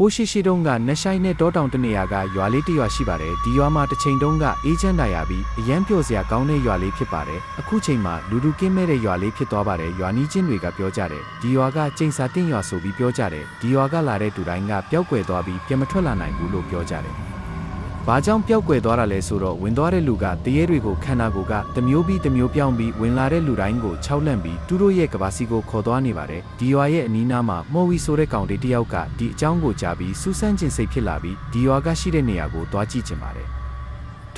ဟိုးရှိရှိတုန်းကနက်ရှိုင်းနဲ့တောတောင်တနေရာကရွာလေးတစ်ရွာရှိပါတယ်ဒီရွာမှာတစ်ချိန်တုန်းကအေးချမ်းတာရပြီးအရန်ပျော်စရာကောင်းတဲ့ရွာလေးဖြစ်ပါတယ်အခုချိန်မှာလူလူကင်းမဲ့တဲ့ရွာလေးဖြစ်သွားပါတယ်ရွာနီးချင်းတွေကပြောကြတယ်ဒီရွာကကျိန်စာတင့်ရွာဆိုပြီးပြောကြတယ်ဒီရွာကလာတဲ့သူတိုင်းကပျောက်ကွယ်သွားပြီးပြန်မထွက်လာနိုင်ဘူးလို့ပြောကြတယ် ဘာကြောင့်ပျောက်ကွယ်သွားတာလဲဆိုတော့ဝင်သွားတဲ့လူကတရေတွေကိုခန္ဓာကိုယ်ကတစ်မျိုးပြီးတစ်မျိုးပြောင်းပြီးဝင်လာတဲ့လူတိုင်းကိုခြောက်လန့်ပြီးသူတို့ရဲ့ကဘာစီကိုခေါ်သွားနေပါတယ်ဒီရွာရဲ့အနီးနားမှာမော်ဝီဆိုတဲ့ကောင်လေးတစ်ယောက်ကဒီအကြောင်းကိုကြားပြီးစူးစမ်းခြင်းစိတ်ဖြစ်လာပြီးဒီရွာကရှိတဲ့နေရာကိုသွားကြည့်ချင်ပါတယ်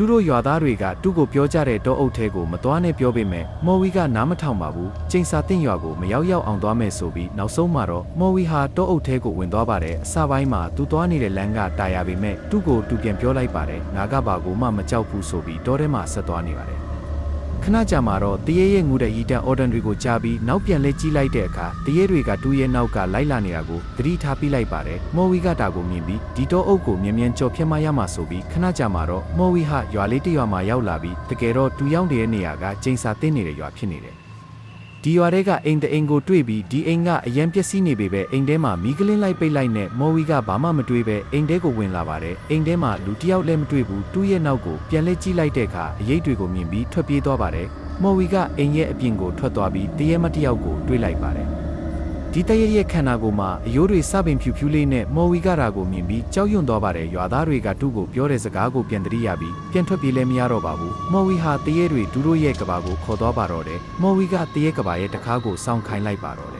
သူတို့ရွာသားတွေကသူ့ကိုပြောကြတဲ့တောအုပ်ထဲကိုမသွားနဲ့ပြောပေမဲ့မော်ဝီကနားမထောင်ပါဘူးကျိန်စာတင့်ရွာကိုမရောက်ရောက်အောင်သွားမယ်ဆိုပြီးနောက်ဆုံးမှာတော့မော်ဝီဟာတောအုပ်ထဲကိုဝင်သွားပါတယ်အစပိုင်းမှာသူသွားနေတဲ့လမ်းကတာယာပေမဲ့သူ့ကိုသူပြန်ပြောလိုက်ပါတယ်ငါကဘာကိုမှမကြောက်ဘူးဆိုပြီးတောထဲမှာဆက်သွားနေပါတယ် ခဏကြာမှာတော့တရေရဲ့ငူတဲ့ဤတန်အော်ဒန်တွေကိုကြားပြီးနောက်ပြန်လဲကြီးလိုက်တဲ့အခါတရေတွေကတူရဲ့နောက်ကလိုက်လာနေတာကိုသတိထားပြီးလိုက်ပါတယ်မော်ဝီကတာကိုမြင်ပြီးဒီတော့အုပ်ကိုမြင်မြန်ကြော်ဖြတ်မရမှာဆိုပြီးခဏကြာမှာတော့မော်ဝီဟာရွာလေးတစ်ရွာမှာရောက်လာပြီးတကယ်တော့တူရောက်နေတဲ့နေရာကကျိန်စာတင်းနေတဲ့ရွာဖြစ်နေတယ် ဒီရွာတွေကအိမ်တအိမ်ကိုတွေ့ပြီးဒီအိမ်ကအရန်ပျက်စီးနေပေပဲအိမ်ထဲမှာမီးကလင်းလိုက်ပိတ်လိုက်နဲ့မော်ဝီကဘာမှမတွေးပဲအိမ်ထဲကိုဝင်လာပါတယ်အိမ်ထဲမှာလူတစ်ယောက်လည်းမတွေ့ဘူးတူးရဲ့နောက်ကိုပြန်လဲကြည့်လိုက်တဲ့အခါအရေးတွေကိုမြင်ပြီးထွက်ပြေးသွားပါတယ်မော်ဝီကအိမ်ရဲ့အပြင်ကိုထွက်သွားပြီးတရဲမတစ်ယောက်ကိုတွေးလိုက်ပါတယ်။ ဒီတရဲရဲ့ခန္ဓာကိုယ်မှာအယိုးတွေစပင်ဖြူဖြူလေးနဲ့မော်ဝီကတာကိုမြင်ပြီးကြောက်ရွံ့သွားပါတယ်ရွာသားတွေကသူ့ကိုပြောတဲ့စကားကိုပြန်တရိရပြီးပြန်ထွက်ပြေးလည်းမရတော့ပါဘူး။မော်ဝီဟာတရဲတွေဒူးတို့ရဲ့ကဘာကိုခေါ်သွားပါတော့တယ်။မော်ဝီကတရဲကဘာရဲ့တကားကိုစောင့်ခိုင်းလိုက်ပါတော့တယ်